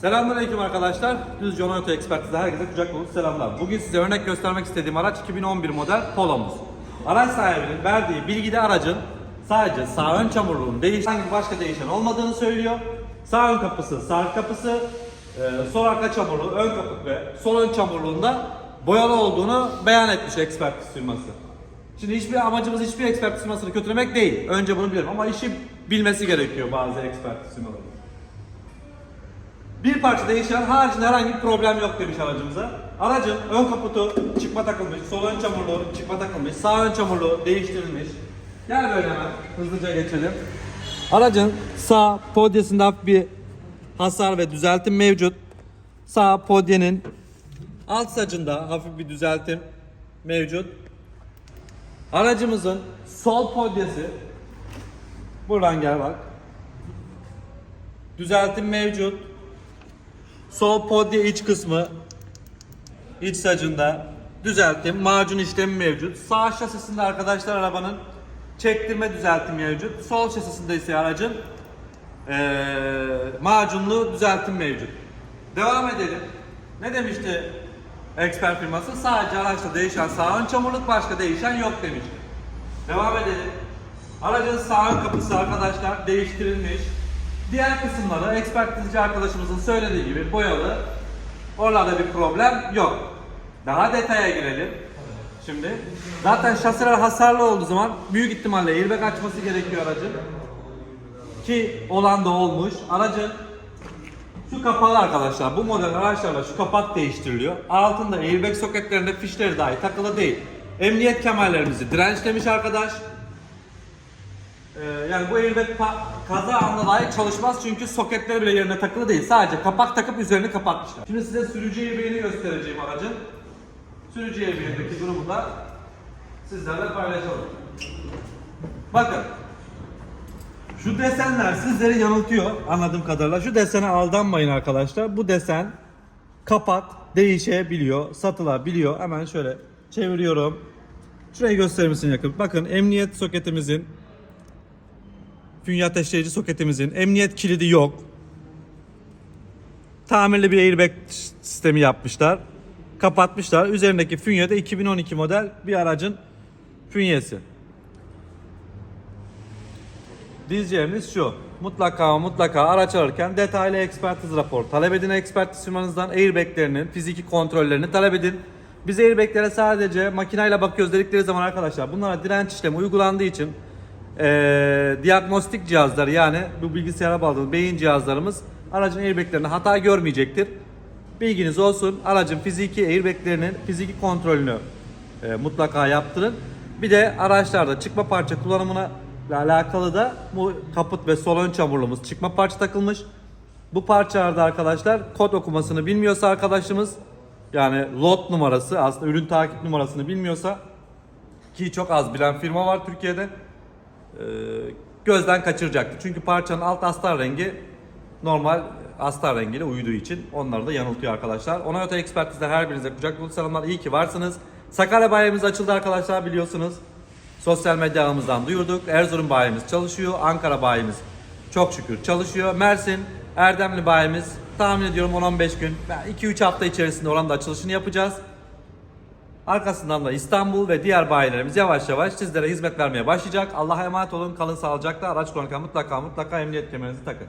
Selamünaleyküm arkadaşlar. Düz John Auto Expertiz'de herkese kucak dolusu selamlar. Bugün size örnek göstermek istediğim araç 2011 model Polo'muz. Araç sahibinin verdiği bilgide aracın sadece sağ ön çamurluğun herhangi başka değişen olmadığını söylüyor. Sağ ön kapısı, sağ arka kapısı, e, sol arka çamurluğu, ön kapı ve sol ön çamurluğunda boyalı olduğunu beyan etmiş ekspertiz firması. Şimdi hiçbir amacımız hiçbir ekspertiz firmasını kötülemek değil. Önce bunu bilelim ama işi bilmesi gerekiyor bazı ekspertiz firmaları. Bir parça değişen haricinde herhangi bir problem yok demiş aracımıza. Aracın ön kaputu çıkma takılmış, sol ön çamurluğu çıkma takılmış, sağ ön çamurluğu değiştirilmiş. Gel böyle hemen hızlıca geçelim. Aracın sağ podyesinde hafif bir hasar ve düzeltim mevcut. Sağ podyenin alt sacında hafif bir düzeltim mevcut. Aracımızın sol podyesi buradan gel bak. Düzeltim mevcut. Sol podye iç kısmı iç sacında düzeltim, macun işlemi mevcut. Sağ şasisinde arkadaşlar arabanın çektirme düzeltimi mevcut. Sol şasisinde ise aracın eee macunlu düzeltim mevcut. Devam edelim. Ne demişti expert firması? Sadece araçta değişen sağ ön çamurluk başka değişen yok demişti. Devam edelim. Aracın sağ ön kapısı arkadaşlar değiştirilmiş. Diğer kısımları ekspertizci arkadaşımızın söylediği gibi boyalı. Oralarda bir problem yok. Daha detaya girelim. Şimdi zaten şasiler hasarlı olduğu zaman büyük ihtimalle airbag açması gerekiyor aracın. Ki olan da olmuş. Aracın şu kapağı arkadaşlar bu model araçlarla şu kapak değiştiriliyor. Altında airbag soketlerinde fişleri dahi takılı değil. Emniyet kemerlerimizi dirençlemiş arkadaş. Ee, yani bu pa- kaza anında dahi çalışmaz çünkü soketleri bile yerine takılı değil. Sadece kapak takıp üzerini kapatmışlar. Şimdi size sürücü airbag'ini göstereceğim aracın. Sürücü airbag'indeki durumu da sizlerle paylaşalım. Bakın. Şu desenler sizleri yanıltıyor anladığım kadarıyla. Şu desene aldanmayın arkadaşlar. Bu desen kapat değişebiliyor, satılabiliyor. Hemen şöyle çeviriyorum. Şurayı gösterir misin yakın? Bakın emniyet soketimizin Fünye ateşleyici soketimizin emniyet kilidi yok. Tamirli bir airbag sistemi yapmışlar. Kapatmışlar. Üzerindeki fünye de 2012 model bir aracın fünyesi. Diyeceğimiz şu. Mutlaka mutlaka araç alırken detaylı ekspertiz rapor talep edin ekspertiz firmanızdan. Airbag'lerinin fiziki kontrollerini talep edin. Biz airbaglere sadece makinayla bakıyoruz dedikleri zaman arkadaşlar bunlara direnç işlemi uygulandığı için eee diagnostik cihazları yani bu bilgisayara bağlı beyin cihazlarımız aracın airbaglerinde hata görmeyecektir. Bilginiz olsun. Aracın fiziki airbaglerinin fiziki kontrolünü e, mutlaka yaptırın. Bir de araçlarda çıkma parça kullanımına ile alakalı da bu kaput ve sol ön çamurluğumuz çıkma parça takılmış. Bu parçalarda arkadaşlar kod okumasını bilmiyorsa arkadaşımız yani lot numarası aslında ürün takip numarasını bilmiyorsa ki çok az bilen firma var Türkiye'de e, gözden kaçıracaktır. Çünkü parçanın alt astar rengi normal astar rengiyle uyduğu için onları da yanıltıyor arkadaşlar. Ona öte ekspertizde her birinize kucak dolu selamlar. İyi ki varsınız. Sakarya bayimiz açıldı arkadaşlar biliyorsunuz. Sosyal medya ağımızdan duyurduk. Erzurum bayimiz çalışıyor. Ankara bayimiz çok şükür çalışıyor. Mersin, Erdemli bayimiz tahmin ediyorum 10-15 gün, 2-3 hafta içerisinde oranın da açılışını yapacağız. Arkasından da İstanbul ve diğer bayilerimiz yavaş yavaş sizlere hizmet vermeye başlayacak. Allah'a emanet olun. Kalın sağlıcakla. Araç kullanırken mutlaka mutlaka emniyet kemerinizi takın.